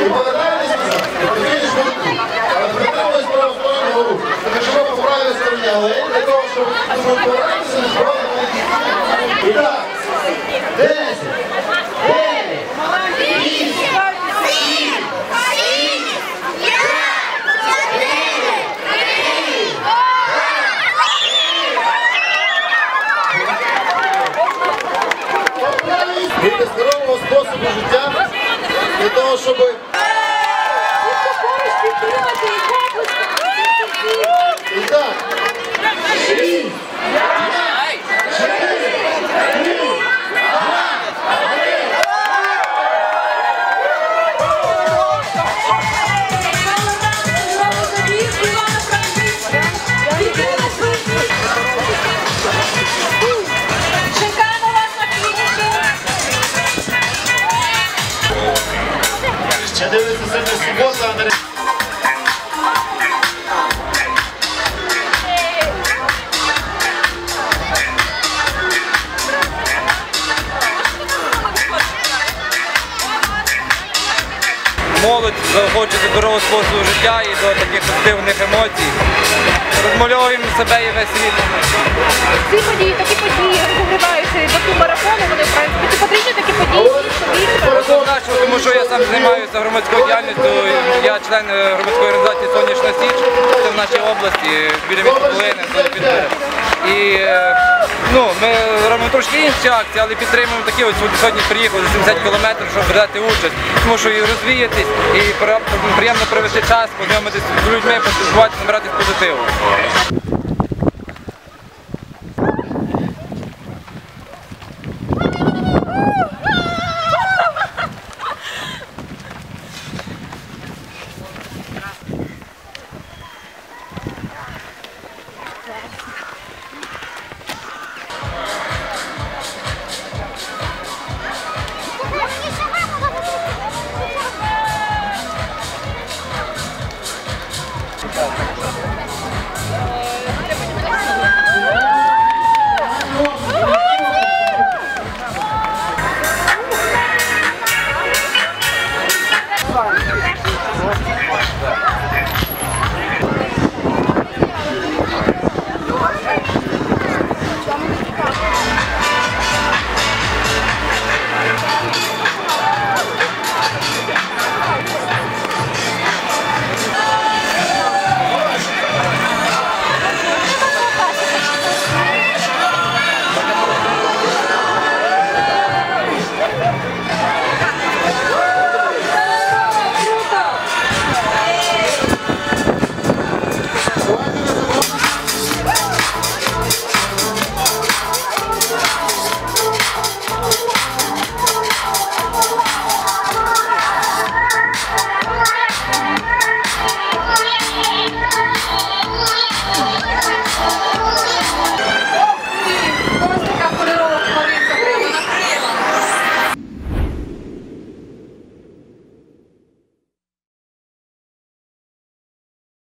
І повертаєтесь назад, і потрібно швидку. Але притримуйтесь праву сторону гору. Тому що ви по правій алеї, для того, щоб щоб повертатися, не збивати І 10, 9, Від здорового способу життя для заохочує до здорового способу життя і до таких позитивних емоцій. Розмальовуємо себе і весь світ. Ці події, такі події розігріваються до ту марафону, вони в принципі це потрібні такі події. Однозначно, тому що я сам займаюся громадською діяльністю. Я член громадської організації Сонячна Січ, це в нашій області, біля міста Полини, ми робимо трошки інші акції, але підтримуємо такі. Ось сьогодні приїхали за 70 кілометрів, щоб брати участь. Тому що і розвіятись, і приємно провести час, познайомитися з людьми, поспілкуватися, набиратись позитиву.